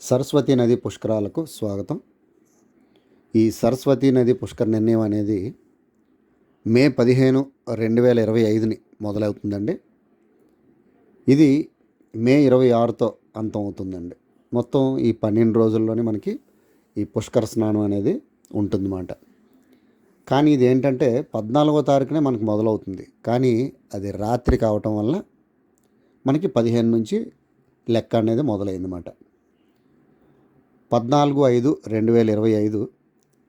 సరస్వతి నది పుష్కరాలకు స్వాగతం. ఈ సరస్వతి నది పుష్కర నిర్ణయం అనేది మే పదిహేను రెండు వేల ఇరవై ఐదుని మొదలవుతుందండి. ఇది మే ఇరవై ఆరుతో అంతం అవుతుందండి. మొత్తం ఈ పన్నెండు రోజుల్లోనే మనకి ఈ పుష్కర స్నానం అనేది ఉంటుందన్నమాట. కానీ ఇది ఏంటంటే పద్నాలుగో తారీఖునే మనకు మొదలవుతుంది. కానీ అది రాత్రి కావటం వల్ల మనకి పదిహేను నుంచి లెక్క అనేది మొదలైందన్నమాట. పద్నాలుగు ఐదు రెండు వేల ఇరవై ఐదు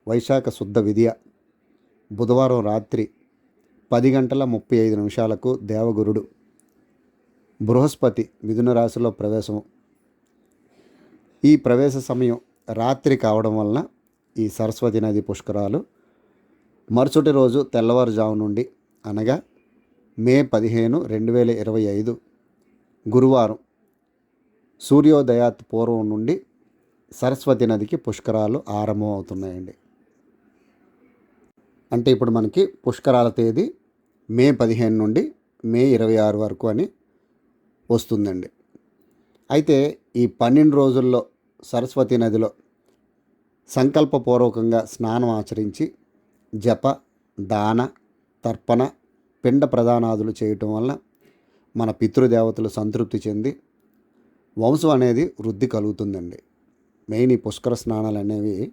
వైశాఖ శుద్ధ విద్య బుధవారం రాత్రి పది గంటల ముప్పై ఐదు నిమిషాలకు దేవగురుడు బృహస్పతి మిథున రాశిలో ప్రవేశం ఈ ప్రవేశ సమయం రాత్రి కావడం వలన ఈ సరస్వతి నది పుష్కరాలు మరుసటి రోజు తెల్లవారుజాము నుండి అనగా మే పదిహేను రెండు వేల ఇరవై ఐదు గురువారం సూర్యోదయాత్ పూర్వం నుండి సరస్వతి నదికి పుష్కరాలు ఆరంభం అవుతున్నాయండి అంటే ఇప్పుడు మనకి పుష్కరాల తేదీ మే పదిహేను నుండి మే ఇరవై ఆరు వరకు అని వస్తుందండి. అయితే ఈ పన్నెండు రోజుల్లో సరస్వతి నదిలో సంకల్పపూర్వకంగా స్నానం ఆచరించి జప దాన తర్పణ పిండ ప్రదానాదులు చేయటం వల్ల మన పితృదేవతలు సంతృప్తి చెంది వంశం అనేది వృద్ధి కలుగుతుందండి. మెయిన్ ఈ పుష్కర స్నానాలు అనేవి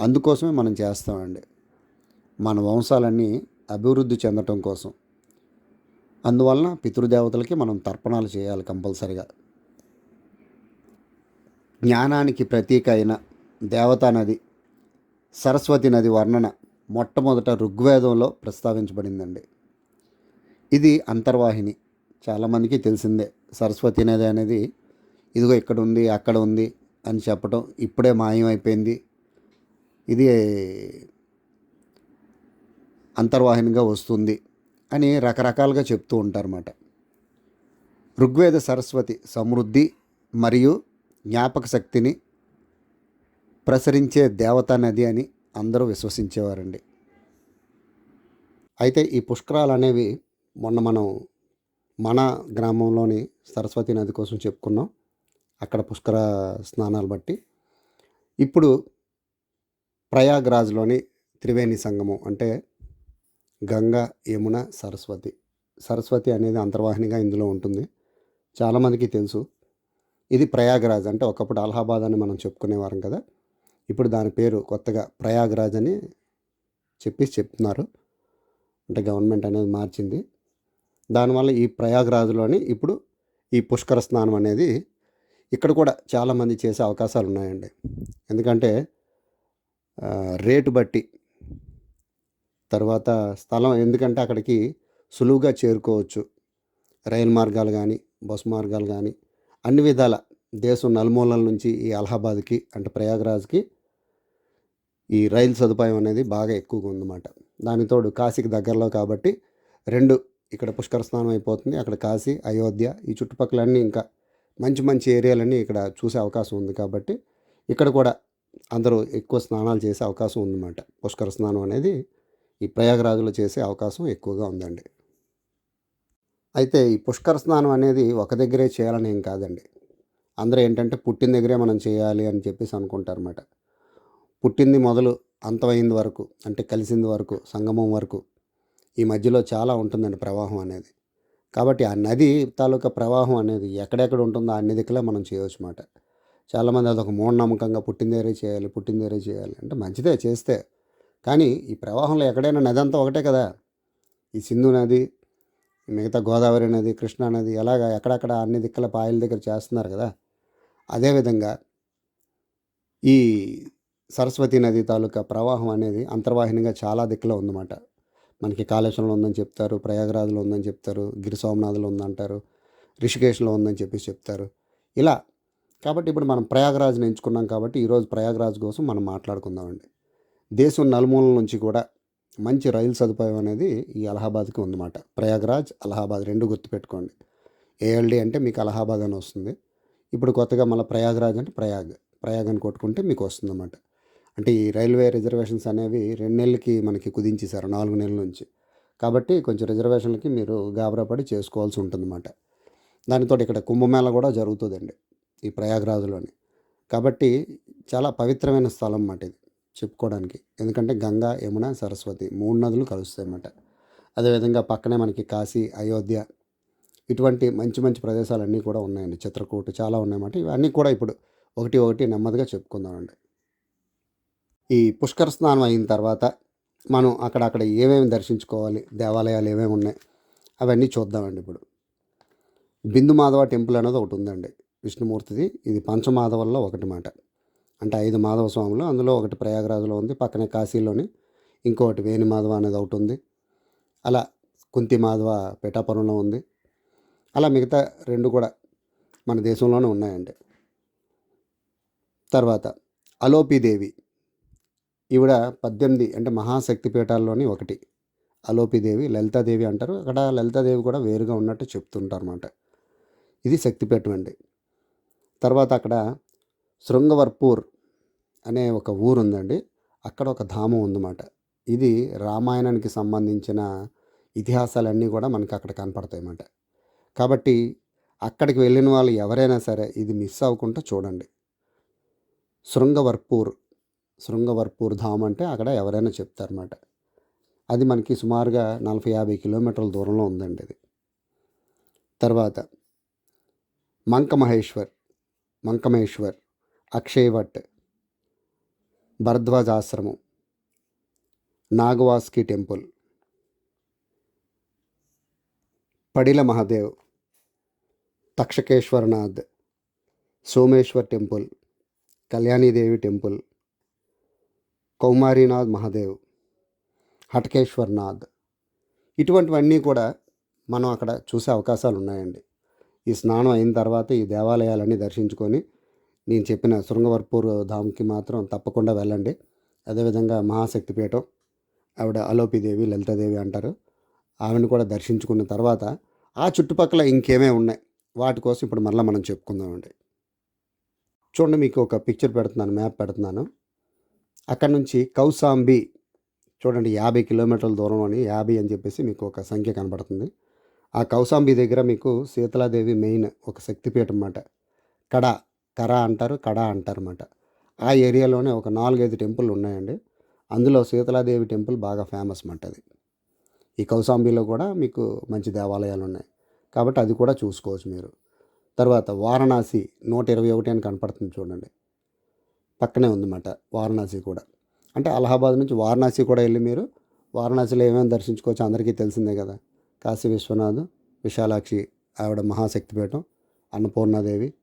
అందుకోసమే మనం చేస్తామండి. మన వంశాలన్నీ అభివృద్ధి చెందటం కోసం. అందువలన పితృదేవతలకి మనం తర్పణాలు చేయాలి కంపల్సరిగా. జ్ఞానానికి ప్రతీక అయిన దేవతా నది సరస్వతి నది వర్ణన మొట్టమొదట ఋగ్వేదంలో ప్రస్తావించబడిందండి. ఇది అంతర్వాహిని. చాలామందికి తెలిసిందే. సరస్వతి నది అనేది ఇదిగో ఇక్కడ ఉంది అక్కడ ఉంది అని చెప్పటం ఇప్పుడే మాయమైపోయింది. ఇది అంతర్వాహినిగా వస్తుంది అని రకరకాలుగా చెప్తూ ఉంటారన్నమాట. ఋగ్వేద సరస్వతి సమృద్ధి మరియు జ్ఞాపక శక్తిని ప్రసరించే దేవతా నది అని అందరూ విశ్వసించేవారండి. అయితే ఈ పుష్కరాలు అనేవి మొన్న మనం మన గ్రామంలోని సరస్వతి నది కోసం చెప్పుకున్నాం. అక్కడ పుష్కర స్నానాలు బట్టి. ఇప్పుడు ప్రయాగ్రాజ్లోని త్రివేణి సంగమం అంటే గంగా యమున సరస్వతి. సరస్వతి అనేది అంతర్వాహినిగా ఇందులో ఉంటుంది. చాలామందికి తెలుసు. ఇది ప్రయాగరాజ్ అంటే ఒకప్పుడు అలహాబాద్ అని మనం చెప్పుకునేవారం కదా. ఇప్పుడు దాని పేరు కొత్తగా ప్రయాగరాజ్ అని చెప్పి చెప్తున్నారు. అంటే గవర్నమెంట్ అనేది మార్చింది. దానివల్ల ఈ ప్రయాగరాజ్లోని ఇప్పుడు ఈ పుష్కర స్నానం అనేది ఇక్కడ కూడా చాలామంది చేసే అవకాశాలు ఉన్నాయండి. ఎందుకంటే రేటు బట్టి తర్వాత స్థలం ఎందుకంటే అక్కడికి సులువుగా చేరుకోవచ్చు. రైలు మార్గాలు కానీ బస్సు మార్గాలు కానీ అన్ని విధాల దేశం నలుమూలల నుంచి ఈ అలహాబాద్కి అంటే ప్రయాగరాజ్కి ఈ రైలు సదుపాయం అనేది బాగా ఎక్కువగా ఉందన్నమాట. దానితోడు కాశీకి దగ్గరలో కాబట్టి రెండు ఇక్కడ పుష్కర స్నానం అయిపోతుంది. అక్కడ కాశీ అయోధ్య ఈ చుట్టుపక్కలన్నీ ఇంకా మంచి మంచి ఏరియాలన్నీ ఇక్కడ చూసే అవకాశం ఉంది కాబట్టి ఇక్కడ కూడా అందరూ ఎక్కువ స్నానాలు చేసే అవకాశం ఉందన్నమాట. పుష్కర స్నానం అనేది ఈ ప్రయాగరాజులో చేసే అవకాశం ఎక్కువగా ఉందండి. అయితే ఈ పుష్కర స్నానం అనేది ఒక దగ్గరే చేయాలని ఏం కాదండి. అందరూ ఏంటంటే పుట్టిన దగ్గరే మనం చేయాలి అని చెప్పేసి అనుకుంటారన్నమాట. పుట్టింది మొదలు అంతమైంది వరకు అంటే కలిసింది వరకు సంగమం వరకు ఈ మధ్యలో చాలా ఉంటుందండి ప్రవాహం అనేది. కాబట్టి ఆ నది తాలూకా ప్రవాహం అనేది ఎక్కడెక్కడ ఉంటుందో అన్ని దిక్కులే మనం చేయవచ్చు అన్నమాట. చాలామంది అదొక మూఢనమ్మకంగా పుట్టిందేరే చేయాలి పుట్టిందేరే చేయాలి అంటే మంచిదే చేస్తే. కానీ ఈ ప్రవాహంలో ఎక్కడైనా నది అంతా ఒకటే కదా. ఈ సింధు నది మిగతా గోదావరి నది కృష్ణా నది ఎలాగ ఎక్కడెక్కడ అన్ని దిక్కుల పాయల దగ్గర చేస్తున్నారు కదా. అదేవిధంగా ఈ సరస్వతి నది తాలూకా ప్రవాహం అనేది అంతర్వాహినిగా చాలా దిక్కులో ఉందన్నమాట. మనకి కాళేశ్వరంలో ఉందని చెప్తారు ప్రయాగరాజ్లో ఉందని చెప్తారు గిరి సోమనాథ్లో ఉందంటారు రిషికేశ్లో ఉందని చెప్పేసి చెప్తారు. ఇలా కాబట్టి ఇప్పుడు మనం ప్రయాగరాజ్ని ఎంచుకున్నాం కాబట్టి ఈరోజు ప్రయాగరాజ్ కోసం మనం మాట్లాడుకుందామండి దేశం నలుమూలల నుంచి కూడా మంచి రైలు సదుపాయం అనేది ఈ అలహాబాద్కి ఉందన్నమాట. ప్రయాగరాజ్ అలహాబాద్ రెండు గుర్తుపెట్టుకోండి. ఏఎల్డి అంటే మీకు అలహాబాద్ అని వస్తుంది. ఇప్పుడు కొత్తగా మళ్ళీ ప్రయాగరాజ్ అంటే ప్రయాగ్ ప్రయాగ్ అని కొట్టుకుంటే మీకు వస్తుందన్నమాట. అంటే ఈ రైల్వే రిజర్వేషన్స్ అనేవి రెండు నెలలకి మనకి కుదించేశారు నాలుగు నెలల నుంచి. కాబట్టి కొంచెం రిజర్వేషన్లకి మీరు గాబరాపడి చేసుకోవాల్సి ఉంటుందన్నమాట. దానితో ఇక్కడ కుంభమేళ కూడా జరుగుతుందండి ఈ ప్రయాగరాజులోని. కాబట్టి చాలా పవిత్రమైన స్థలం అన్నమాట ఇది చెప్పుకోవడానికి. ఎందుకంటే గంగా యమున సరస్వతి మూడు నదులు కలుస్తాయి అన్నమాట అదేవిధంగా పక్కనే మనకి కాశీ అయోధ్య ఇటువంటి మంచి మంచి ప్రదేశాలన్నీ కూడా ఉన్నాయండి. చిత్రకూట చాలా ఉన్నాయన్నమాట. ఇవన్నీ కూడా ఇప్పుడు ఒకటి ఒకటి నెమ్మదిగా చెప్పుకుందామండి. ఈ పుష్కర స్నానం అయిన తర్వాత మనం అక్కడక్కడ ఏమేమి దర్శించుకోవాలి దేవాలయాలు ఏమేమి ఉన్నాయి అవన్నీ చూద్దామండి ఇప్పుడు. బిందు మాధవ టెంపుల్ అనేది ఒకటి ఉందండి విష్ణుమూర్తిది. ఇది పంచమాధవల్లో ఒకటి మాట. అంటే ఐదు మాధవ స్వాములు అందులో ఒకటి ప్రయాగరాజులో ఉంది పక్కనే కాశీలోని ఇంకొకటి వేణి మాధవ అనేది ఒకటి ఉంది. అలా కుంతి మాధవ పేటాపురంలో ఉంది. అలా మిగతా రెండు కూడా మన దేశంలోనే ఉన్నాయండి. తర్వాత అలోపీదేవి. ఈవిడ పద్దెనిమిది అంటే మహాశక్తి పీఠాల్లోని ఒకటి. అలోపిదేవి లలితాదేవి అంటారు. అక్కడ లలితాదేవి కూడా వేరుగా ఉన్నట్టు చెప్తుంటారు అనమాట ఇది శక్తిపీఠం అండి. తర్వాత అక్కడ శృంగవర్పూర్ అనే ఒక ఊరు ఉందండి అక్కడ ఒక ధామం ఉందన్నమాట. ఇది రామాయణానికి సంబంధించిన ఇతిహాసాలన్నీ కూడా మనకి అక్కడ కనపడతాయి అన్నమాట కాబట్టి అక్కడికి వెళ్ళిన వాళ్ళు ఎవరైనా సరే ఇది మిస్ అవ్వకుండా చూడండి. శృంగవర్పూర్ శృంగవర్పూర్ ధామ్ అంటే అక్కడ ఎవరైనా చెప్తారన్నమాట. అది మనకి సుమారుగా నలభై యాభై కిలోమీటర్ల దూరంలో ఉందండి అది. తర్వాత మంకమహేశ్వర్ మంకమహేశ్వర్ అక్షయవట్ భరద్వాజ్ ఆశ్రమం Nagvasuki temple Padila Mahadev Takshakeshwarnath Someshwar temple Kalyanidevi temple Kaumarinath Mahadev Hatakeshwarnath. ఇటువంటివన్నీ కూడా మనం అక్కడ చూసే అవకాశాలు ఉన్నాయండి. ఈ స్నానం అయిన తర్వాత ఈ దేవాలయాలన్నీ దర్శించుకొని నేను చెప్పిన శృంగవర్పూర్ ధామ్కి మాత్రం తప్పకుండా వెళ్ళండి. అదేవిధంగా మహాశక్తిపీఠం ఆవిడ అలోపిదేవి లలితాదేవి అంటారు. ఆవిడని కూడా దర్శించుకున్న తర్వాత ఆ చుట్టుపక్కల ఇంకేమే ఉన్నాయి? వాటి కోసం ఇప్పుడు మరలా మనం చెప్పుకుందామండి. చూడండి మీకు ఒక పిక్చర్ పెడుతున్నాను మ్యాప్ పెడుతున్నాను. అక్కడ నుంచి కౌసాంబి చూడండి యాభై కిలోమీటర్ల దూరంలోని యాభై అని చెప్పేసి మీకు ఒక సంఖ్య కనబడుతుంది. ఆ కౌసాంబి దగ్గర మీకు శీతలాదేవి మెయిన్ ఒక శక్తిపీఠం అన్నమాట. కడ కర అంటారు కడ అంటారు అన్నమాట ఆ ఏరియాలోనే ఒక నాలుగైదు టెంపుల్ ఉన్నాయండి. అందులో శీతలాదేవి టెంపుల్ బాగా ఫేమస్ అన్నమాట అది. ఈ కౌసాంబిలో కూడా మీకు మంచి దేవాలయాలు ఉన్నాయి. కాబట్టి అది కూడా చూసుకోవచ్చు మీరు. తర్వాత వారణాసి నూట ఇరవై ఒకటి అని కనపడుతుంది చూడండి. పక్కనే ఉందన్నమాట వారణాసి కూడా. అంటే అలహాబాద్ నుంచి వారణాసి కూడా వెళ్ళి మీరు వారణాసిలో ఏమేమి దర్శించుకోవచ్చు అందరికీ తెలిసిందే కదా. కాశీ విశ్వనాథ్ విశాలాక్షి ఆవిడ మహాశక్తిపీఠం అన్నపూర్ణాదేవి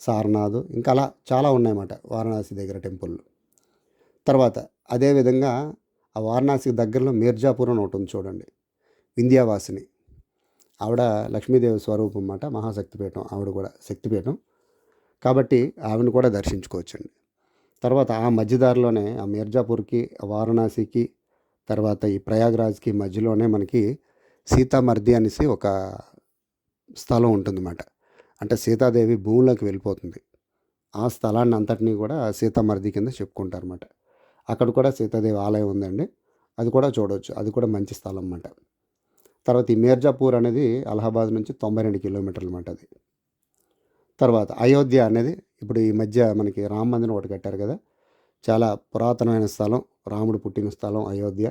సారనాథ్ ఇంకా అలా చాలా ఉన్నాయన్నమాట వారణాసి దగ్గర టెంపుల్ తర్వాత అదేవిధంగా ఆ వారణాసికి దగ్గరలో మీర్జాపూర్ అని ఒకటి ఉంది చూడండి వింధ్యావాసిని ఆవిడ లక్ష్మీదేవి స్వరూపం అన్నమాట మహాశక్తిపీఠం ఆవిడ కూడా శక్తిపీఠం. కాబట్టి ఆవిడని కూడా దర్శించుకోవచ్చండి. తర్వాత ఆ మధ్యదారిలోనే ఆ మీర్జాపూర్కి వారణాసికి తర్వాత ఈ ప్రయాగ్రాజ్కి మధ్యలోనే మనకి సీతామర్ది అనేసి ఒక స్థలం ఉంటుందన్నమాట. అంటే సీతాదేవి భూమిలోకి వెళ్ళిపోతుంది. ఆ స్థలాన్ని అంతటినీ కూడా సీతామర్ది కింద చెప్పుకుంటారన్నమాట. అక్కడ కూడా సీతాదేవి ఆలయం ఉందండి. అది కూడా చూడవచ్చు అది కూడా మంచి స్థలం అన్నమాట. తర్వాత ఈ మీర్జాపూర్ అనేది అలహాబాద్ నుంచి తొంభై రెండు కిలోమీటర్లు అన్నమాట అది. తర్వాత అయోధ్య అనేది ఇప్పుడు ఈ మధ్య మనకి రామ మందిరం ఒకటి కట్టారు కదా. చాలా పురాతనమైన స్థలం రాముడు పుట్టిన స్థలం అయోధ్య.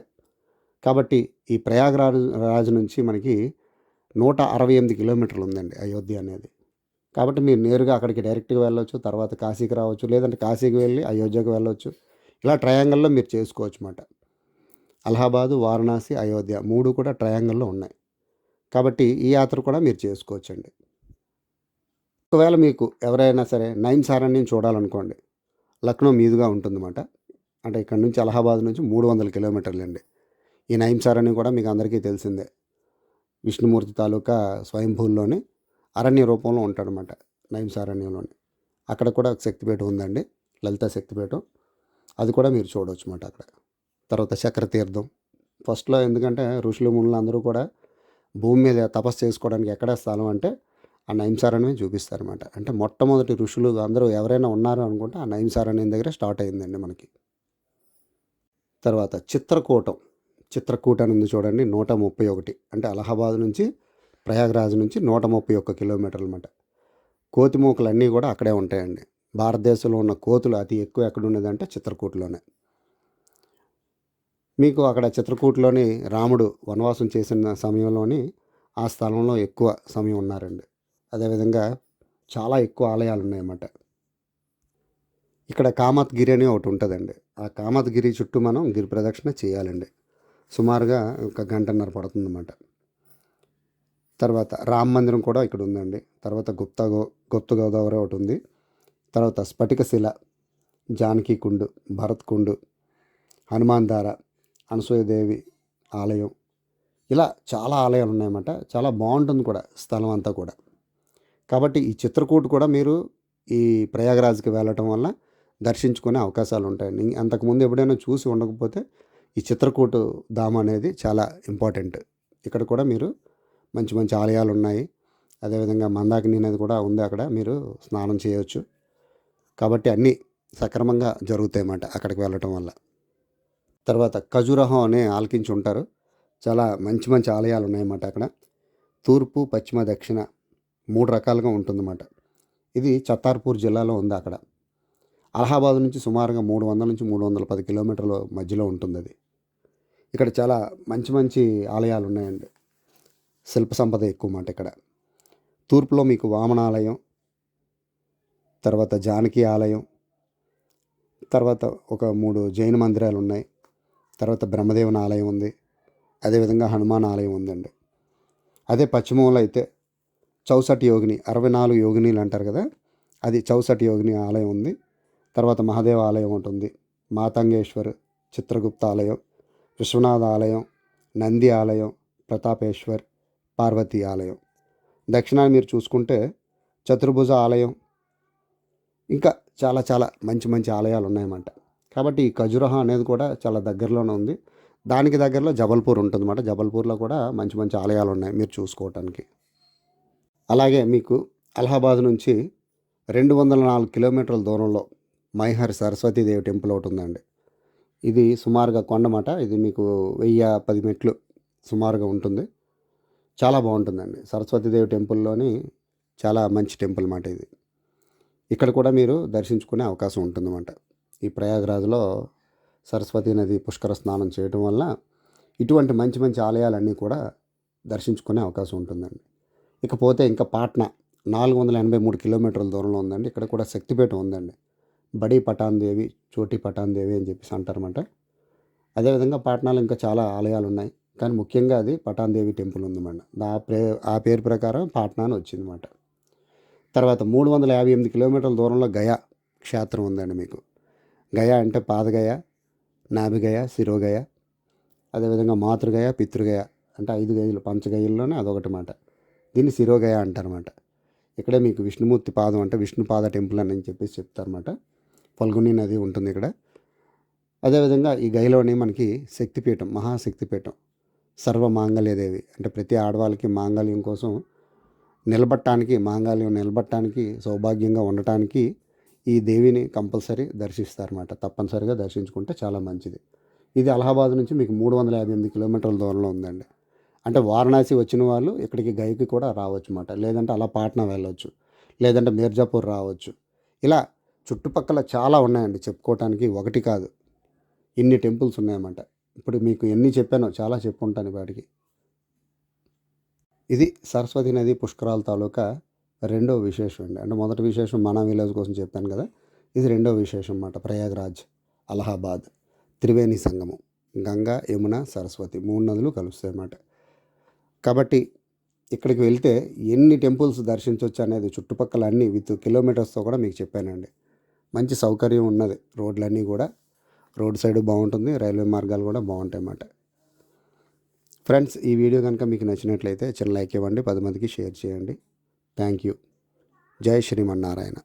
కాబట్టి ఈ ప్రయాగరాజు రాజు నుంచి మనకి నూట అరవై ఎనిమిది కిలోమీటర్లు ఉందండి అయోధ్య అనేది. కాబట్టి మీరు నేరుగా అక్కడికి డైరెక్ట్గా వెళ్ళొచ్చు తర్వాత కాశీకి రావచ్చు లేదంటే కాశీకి వెళ్ళి అయోధ్యకు వెళ్ళవచ్చు ఇలా ట్రయాంగల్లో మీరు చేసుకోవచ్చు అన్నమాట. అలహాబాదు వారణాసి అయోధ్య మూడు కూడా ట్రయాంగల్లో ఉన్నాయి. కాబట్టి ఈ యాత్ర కూడా మీరు చేసుకోవచ్చండి. ఒకవేళ మీకు ఎవరైనా సరే నైమ్ సారణ్యం చూడాలనుకోండి లక్నో మీదుగా ఉంటుందన్నమాట. అంటే ఇక్కడ నుంచి అలహాబాద్ నుంచి మూడు వందల కిలోమీటర్లు అండి ఈ నైమ్ సారణ్యం కూడా మీకు అందరికీ తెలిసిందే. విష్ణుమూర్తి తాలూకా స్వయంభూల్లోని అరణ్య రూపంలో ఉంటాడనమాట నైమ్ సారణ్యంలోని. అక్కడ కూడా ఒక శక్తిపీఠం ఉందండి లలిత శక్తిపీఠం. అది కూడా మీరు చూడవచ్చు అన్నమాట అక్కడ. తర్వాత చక్రతీర్థం. ఫస్ట్లో ఎందుకంటే ఋషులు మునులు అందరూ కూడా భూమి మీద తపస్సు చేసుకోవడానికి ఎక్కడ స్థలం అంటే ఆ నయంసారణమే చూపిస్తారు అనమాట అంటే మొట్టమొదటి ఋషులు అందరూ ఎవరైనా ఉన్నారు అనుకుంటే ఆ నైంసారణ్యం దగ్గర స్టార్ట్ అయిందండి మనకి. తర్వాత చిత్రకూటం. చిత్రకూట అని ఉంది చూడండి నూట ముప్పై ఒకటి. అంటే అలహాబాద్ నుంచి ప్రయాగరాజ్ నుంచి నూట ముప్పై ఒక్క కిలోమీటర్లు అనమాట కోతిమూకలు అన్నీ కూడా అక్కడే ఉంటాయండి. భారతదేశంలో ఉన్న కోతులు అతి ఎక్కువ ఎక్కడ ఉండేదంటే చిత్రకూటలోనే. మీకు అక్కడ చిత్రకూటలోని రాముడు వనవాసం చేసిన సమయంలోని ఆ స్థలంలో ఎక్కువ సమయం ఉన్నారండి. అదేవిధంగా చాలా ఎక్కువ ఆలయాలు ఉన్నాయన్నమాట ఇక్కడ కామత్గిరి అని ఒకటి ఉంటుందండి. ఆ కామత్గిరి చుట్టూ మనం గిరి ప్రదక్షిణ చేయాలండి. సుమారుగా ఒక గంటన్నర పడుతుందన్నమాట. తర్వాత రామ మందిరం కూడా ఇక్కడ ఉందండి. తర్వాత గుప్తా గో గుప్త గోదావరి ఒకటి ఉంది. తర్వాత స్ఫటిక శిల జానకి కుండు భరత్ కుండు హనుమాన్ దార అనసూయదేవి ఆలయం. ఇలా చాలా ఆలయాలు ఉన్నాయన్నమాట చాలా బాగుంటుంది కూడా స్థలం అంతా కూడా. కాబట్టి ఈ చిత్రకూట్ కూడా మీరు ఈ ప్రయాగరాజ్కి వెళ్ళటం వల్ల దర్శించుకునే అవకాశాలు ఉంటాయి. అంతకుముందు ఎప్పుడైనా చూసి ఉండకపోతే ఈ చిత్రకూటు ధామ అనేది చాలా ఇంపార్టెంట్. ఇక్కడ కూడా మీరు మంచి మంచి ఆలయాలు ఉన్నాయి. అదేవిధంగా మందాకిని అనేది కూడా ఉంది అక్కడ. మీరు స్నానం చేయవచ్చు కాబట్టి అన్నీ సక్రమంగా జరుగుతాయి అన్నమాట అక్కడికి వెళ్ళటం వల్ల. తర్వాత ఖజురహం అనే ఆలకించి ఉంటారు. చాలా మంచి మంచి ఆలయాలు ఉన్నాయన్నమాట అక్కడ. తూర్పు పశ్చిమ దక్షిణ మూడు రకాలుగా ఉంటుందన్నమాట. ఇది చత్తార్పూర్ జిల్లాలో ఉంది అక్కడ. అలహాబాద్ నుంచి సుమారుగా మూడు వందల నుంచి మూడు వందల పది కిలోమీటర్ల మధ్యలో ఉంటుంది అది ఇక్కడ చాలా మంచి మంచి ఆలయాలు ఉన్నాయండి శిల్ప సంపద ఎక్కువ మాట ఇక్కడ. తూర్పులో మీకు వామన ఆలయం తర్వాత జానకి ఆలయం తర్వాత ఒక మూడు జైన మందిరాలు ఉన్నాయి తర్వాత బ్రహ్మదేవుని ఆలయం ఉంది అదేవిధంగా హనుమాన్ ఆలయం ఉందండి. అదే పశ్చిమంలో అయితే చౌసటి యోగిని అరవై నాలుగు యోగినీలు అంటారు కదా అది చౌసటి యోగిని ఆలయం ఉంది. తర్వాత మహాదేవ ఆలయం ఉంటుంది మాతంగేశ్వర్ చిత్రగుప్త ఆలయం విశ్వనాథ ఆలయం నంది ఆలయం ప్రతాపేశ్వర్ పార్వతీ ఆలయం. దక్షిణాన్ని మీరు చూసుకుంటే చతుర్భుజ ఆలయం. ఇంకా చాలా చాలా మంచి మంచి ఆలయాలు ఉన్నాయన్నమాట. కాబట్టి ఈ ఖజురహ అనేది కూడా చాలా దగ్గరలోనే ఉంది. దానికి దగ్గరలో జబల్పూర్ ఉంటుందన్నమాట. జబల్పూర్లో కూడా మంచి మంచి ఆలయాలు ఉన్నాయి మీరు చూసుకోవటానికి. అలాగే మీకు అలహాబాద్ నుంచి రెండు వందల నాలుగు కిలోమీటర్ల దూరంలో మైహర్ సరస్వతీదేవి టెంపుల్ ఒకటి ఉందండి. ఇది సుమారుగా కొండమాట. ఇది మీకు వెయ్యి పది మెట్లు సుమారుగా ఉంటుంది. చాలా బాగుంటుందండి. సరస్వతీదేవి టెంపుల్లోని చాలా మంచి టెంపుల్ మాట ఇది. ఇక్కడ కూడా మీరు దర్శించుకునే అవకాశం ఉంటుందన్నమాట. ఈ ప్రయాగరాజ్లో సరస్వతీ నది పుష్కర స్నానం చేయడం వల్ల ఇటువంటి మంచి మంచి ఆలయాలన్నీ కూడా దర్శించుకునే అవకాశం ఉంటుందండి. ఇకపోతే ఇంకా పాట్నా నాలుగు వందల ఎనభై మూడు కిలోమీటర్ల దూరంలో ఉందండి. ఇక్కడ కూడా శక్తిపేట ఉందండి. బడి పటాన్ దేవి చోటి పటాన్ దేవి అని చెప్పేసి అంటారన్నమాట. అదేవిధంగా పాట్నాలో ఇంకా చాలా ఆలయాలు ఉన్నాయి. కానీ ముఖ్యంగా అది పటాన్ దేవి టెంపుల్ ఉందన్నమాట. ఆ పే ఆ పేరు ప్రకారం పాట్నా అని వచ్చిందన్నమాట. తర్వాత మూడు వందల యాభై ఎనిమిది కిలోమీటర్ల దూరంలో గయా క్షేత్రం ఉందండి మీకు. గయా అంటే పాదగయ నాభిగయ శిరోగయ అదేవిధంగా మాతృగయ పితృగయ అంటే ఐదు గయలు పంచగయల్లోనే అదొకటి మాట దీన్ని శిరోగయ అంటారన్నమాట. ఇక్కడే మీకు విష్ణుమూర్తి పాదం అంటే విష్ణుపాద టెంపుల్ అని చెప్పేసి చెప్తారన్నమాట. ఫల్గుని నది ఉంటుంది ఇక్కడ. అదేవిధంగా ఈ గైలోనే మనకి శక్తిపీఠం మహాశక్తిపీఠం సర్వ మాంగళ్యదేవి అంటే ప్రతి ఆడవాళ్ళకి మాంగళ్యం కోసం నిలబట్టడానికి మాంగళ్యం నిలబట్టడానికి సౌభాగ్యంగా ఉండటానికి ఈ దేవిని కంపల్సరీ దర్శిస్తారన్నమాట. తప్పనిసరిగా దర్శించుకుంటే చాలా మంచిది. ఇది అలహాబాద్ నుంచి మీకు మూడు వందల యాభై ఎనిమిది కిలోమీటర్ల దూరంలో ఉందండి. అంటే వారణాసి వచ్చిన వాళ్ళు ఇక్కడికి గైకి కూడా రావచ్చు అన్నమాట. లేదంటే అలా పాట్నా వెళ్ళవచ్చు లేదంటే మీర్జాపూర్ రావచ్చు. ఇలా చుట్టుపక్కల చాలా ఉన్నాయండి చెప్పుకోవటానికి. ఒకటి కాదు. ఇన్ని టెంపుల్స్ ఉన్నాయన్నమాట. ఇప్పుడు మీకు ఎన్ని చెప్పానో చాలా చెప్పుంటాను వాటికి ఇది సరస్వతి నది పుష్కరాల తాలూకా రెండో విశేషం అండి. అంటే మొదటి విశేషం మన విలేజ్ కోసం చెప్పాను కదా. ఇది రెండో విశేషం అన్నమాట. ప్రయాగ్రాజ్ అలహాబాద్ త్రివేణి సంగమం గంగా యమున సరస్వతి మూడు నదులు కలుస్తాయి అన్నమాట. కాబట్టి ఇక్కడికి వెళ్తే ఎన్ని టెంపుల్స్ దర్శించవచ్చు అనేది చుట్టుపక్కల అన్ని విత్ కిలోమీటర్స్తో కూడా మీకు చెప్పానండి. మంచి సౌకర్యం ఉన్నది రోడ్లన్నీ కూడా. రోడ్ సైడ్ బాగుంటుంది రైల్వే మార్గాలు కూడా బాగుంటాయి అన్నమాట ఫ్రెండ్స్ ఈ వీడియో కనుక మీకు నచ్చినట్లయితే చిన్న లైక్ ఇవ్వండి పది మందికి షేర్ చేయండి. Thank you. జై శ్రీమన్నారాయణ.